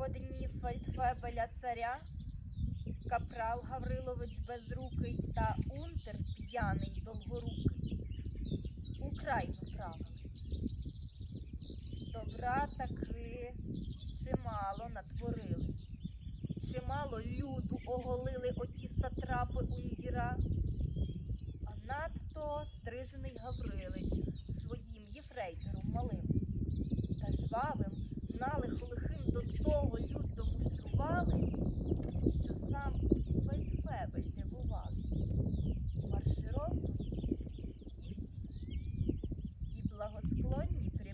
В одні фельдфебеля царя, капрал Гаврилович Безрукий та унтер п'яний довгорукий. Україну правили. Добра таки чимало натворили, чимало люду оголили оті сатрапи ундіра, а надто стрижений Гаврилич своїм єфрейтором малим та жвавим налихо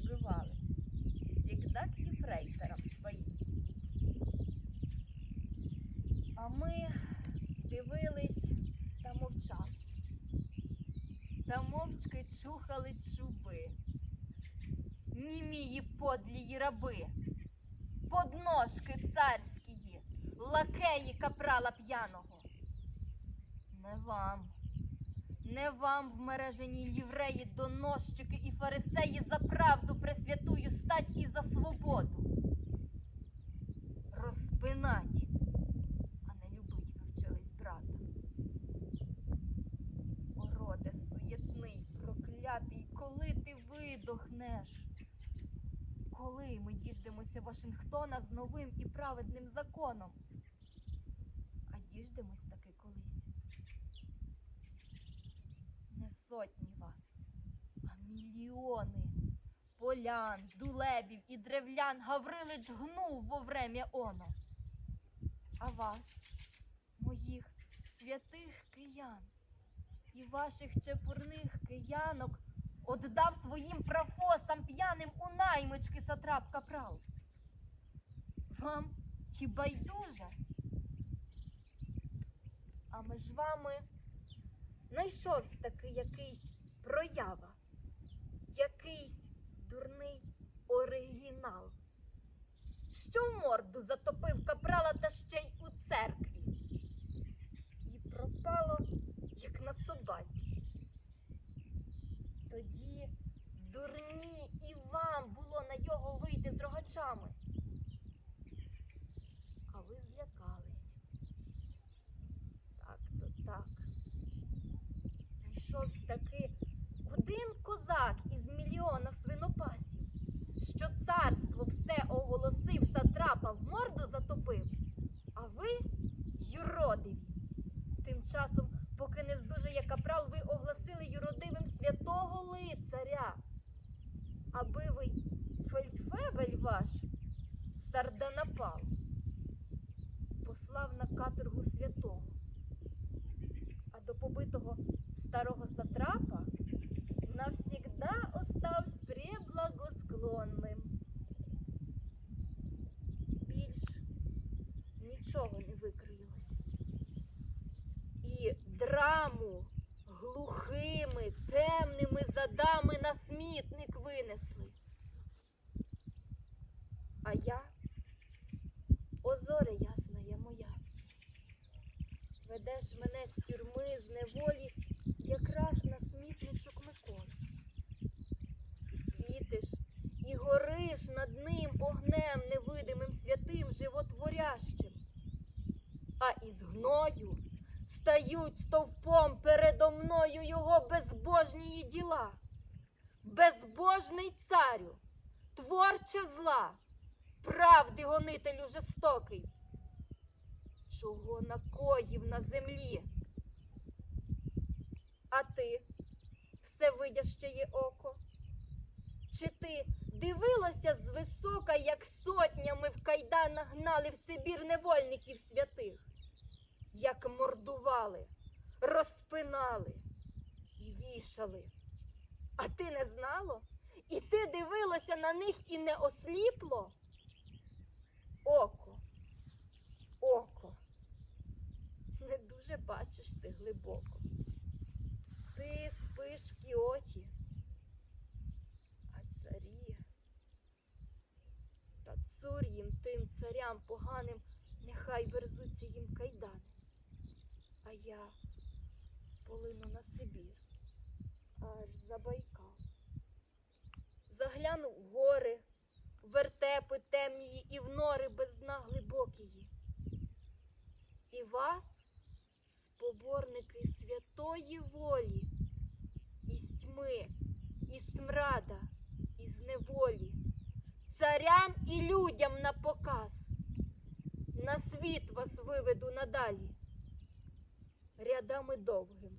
прибивали, всігда к єфрейторам своїм. А ми дивились та мовчали. Та мовчки чухали чуби німії подлії раби, подножки царськії, лакеї капрала п'яного. Не вам, не вам в мережені євреї, доносчики і фарисеї за пресвятую стать і за свободу. Розпинать, а не любить ви вчились брата. Ороде суєтний, проклятий, коли ти видохнеш? Коли ми діждемося Вашингтона з новим і праведним законом? А діждемось таки колись. Не сотні вас, а мільйони полян, дулебів і древлян Гаврилич гнув во врем'я оно. А вас, моїх святих киян, і ваших чепурних киянок Отдав своїм профосам п'яним у наймички сатрап капрал. Вам чи байдуже? А між вами знайшовся таки якийсь проява, якийсь дурний оригінал, що в морду затопив капрала та ще й у церкві. І пропало, як на собаці. Тоді дурні і вам було на його вийти з рогачами. Царство все оголосив, сатрапа морду затопив, а ви, юродиві, тим часом Поки не здужає капрал, ви оголосили юродивим нічого не викриїлось і драму глухими, темними задами на смітник винесли. А я, озоре ясна я моя, ведеш мене з тюрми, з неволі якраз на смітничок Миколи. І світиш, і гориш над ним огнем гною стають стовпом передо мною його безбожні діла. Безбожний царю, творче зла, правди гонителю жестокий, чого накоїв на землі. А ти, всевидящеє око, чи ти дивилася звисока, як сотнями в кайданах гнали в Сибір невольників святих? Як мордували, розпинали і вішали. А ти не знало? І ти дивилася на них і не осліпло? Око, око, не дуже бачиш ти глибоко. Ти спиш в кіоті, а царі та цур їм тим царям поганим, нехай верзуться їм кайдани я полину на Сибір, аж за Байкал. Загляну в гори, вертепи темнії і в нори без дна глибокії. І вас, споборники святої волі, із тьми, із смрада, із неволі, царям і людям на показ. На світ вас виведу надалі, рядами довгими,